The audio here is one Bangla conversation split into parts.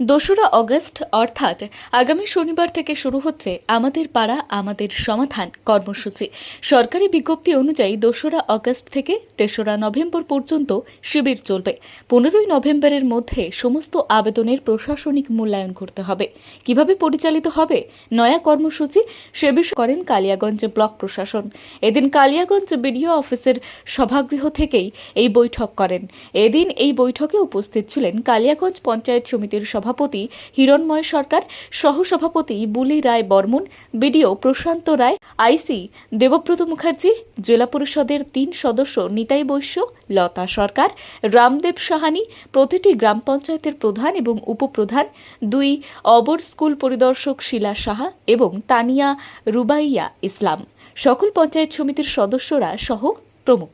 দোসরা অগস্ট, অর্থাৎ আগামী শনিবার থেকে শুরু হচ্ছে আমাদের পাড়া, আমাদের সমাধান কর্মসূচি। সরকারি বিজ্ঞপ্তি অনুযায়ী দোসরা অগস্ট থেকে তেসরা নভেম্বর পর্যন্ত শিবির চলবে। পনেরোই নভেম্বরের মধ্যে সমস্ত আবেদনের প্রশাসনিক মূল্যায়ন করতে হবে। কীভাবে পরিচালিত হবে? নয়া কর্মসূচি? সে বিষয়ে করেন কালিয়াগঞ্জ ব্লক প্রশাসন। এদিন কালিয়াগঞ্জ বিডিও অফিসের সভাগৃহ থেকেই এই বৈঠক করেন। এদিন এই বৈঠকে উপস্থিত ছিলেন কালিয়াগঞ্জ পঞ্চায়েত সমিতির সভাপতি হিরণময় সরকার, সহসভাপতি বুলি রায় বর্মন, বিডিও প্রশান্ত রায়, আইসি দেবব্রত মুখার্জি, জেলা পরিষদের তিন সদস্য নিতাই বৈশ্য, লতা সরকার, রামদেব সাহানি, প্রতিটি গ্রাম পঞ্চায়েতের প্রধান এবং উপপ্রধান, দুই অবর স্কুল পরিদর্শক শিলা সাহা এবং তানিয়া রুবাইয়া ইসলাম। সকল পঞ্চায়েত সমিতির সদস্যরা সহ প্রমুখ।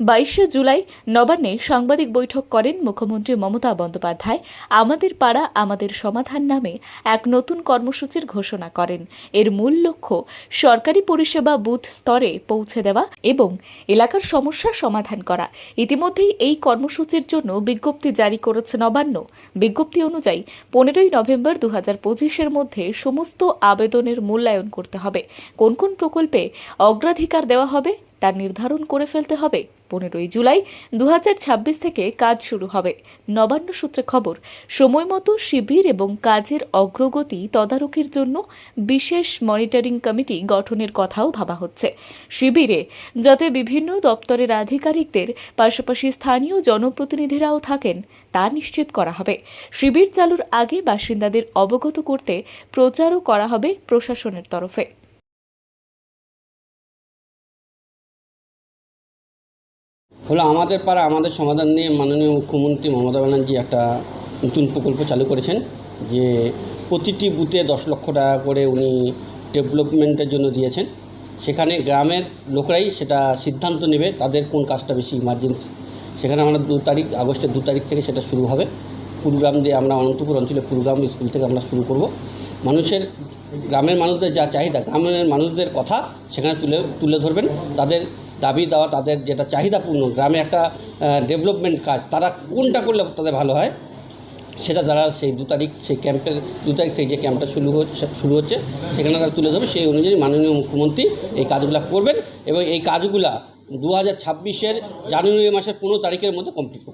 বাইশে জুলাই নবান্নে সাংবাদিক বৈঠক করেন মুখ্যমন্ত্রী মমতা বন্দ্যোপাধ্যায়। আমাদের পাড়া, আমাদের সমাধান নামে এক নতুন কর্মসূচির ঘোষণা করেন। এর মূল লক্ষ্য সরকারি পরিষেবা বুথ স্তরে পৌঁছে দেওয়া এবং এলাকার সমস্যা সমাধান করা। ইতিমধ্যেই এই কর্মসূচির জন্য বিজ্ঞপ্তি জারি করেছে নবান্ন। বিজ্ঞপ্তি অনুযায়ী পনেরোই নভেম্বর দু হাজার পঁচিশের মধ্যে সমস্ত আবেদনের মূল্যায়ন করতে হবে। কোন কোন প্রকল্পে অগ্রাধিকার দেওয়া হবে তা নির্ধারণ করে ফেলতে হবে। পনেরোই জুলাই দু হাজার ছাব্বিশ থেকে কাজ শুরু হবে। নবান্ন সূত্রে খবর, সময় মতো শিবির এবং কাজের অগ্রগতি তদারকির জন্য বিশেষ মনিটরিং কমিটি গঠনের কথাও ভাবা হচ্ছে। শিবিরে, যাতে বিভিন্ন দপ্তরের আধিকারিকদের পাশাপাশি স্থানীয় জনপ্রতিনিধিরাও থাকেন, তা নিশ্চিত করা হবে। শিবির চালুর আগে বাসিন্দাদের অবগত করতে প্রচারও করা হবে প্রশাসনের তরফে। হলো আমাদের পাড়া, আমাদের সমাধান নিয়ে মাননীয় মুখ্যমন্ত্রী মমতা ব্যানার্জি একটা নতুন প্রকল্প চালু করেছেন, যে প্রতিটি বুথে দশ লক্ষ টাকা করে উনি ডেভেলপমেন্টের জন্য দিয়েছেন। সেখানে গ্রামের লোকরাই সেটা সিদ্ধান্ত নেবে, তাদের কোন কাজটা বেশি ইমার্জেন্সি সেখানে আমরা দু তারিখ, আগস্টের দু তারিখ থেকে সেটা শুরু হবে। কুড়িগ্রাম দিয়ে আমরা অনন্তপুর অঞ্চলে কুড়িগ্রাম স্কুল থেকে আমরা শুরু করব। মানুষের, গ্রামের মানুষদের যা চাহিদা, গ্রামের মানুষদের কথা সেখানে তুলে তুলে ধরবেন। তাদের দাবি দেওয়া, তাদের যেটা চাহিদাপূর্ণ, গ্রামে একটা ডেভেলপমেন্ট কাজ, তারা কোনটা করলে তাদের ভালো হয়, সেটা তারা সেই দু তারিখ, সেই ক্যাম্পের দু তারিখ থেকে যে ক্যাম্পটা শুরু হচ্ছে শুরু হচ্ছে, সেখানে তারা তুলে ধরবে। সেই অনুযায়ী মাননীয় মুখ্যমন্ত্রী এই কাজগুলো করবেন এবং এই কাজগুলা দু হাজার ছাব্বিশের জানুয়ারি মাসের পনেরো তারিখের মধ্যে কমপ্লিট করতে হবে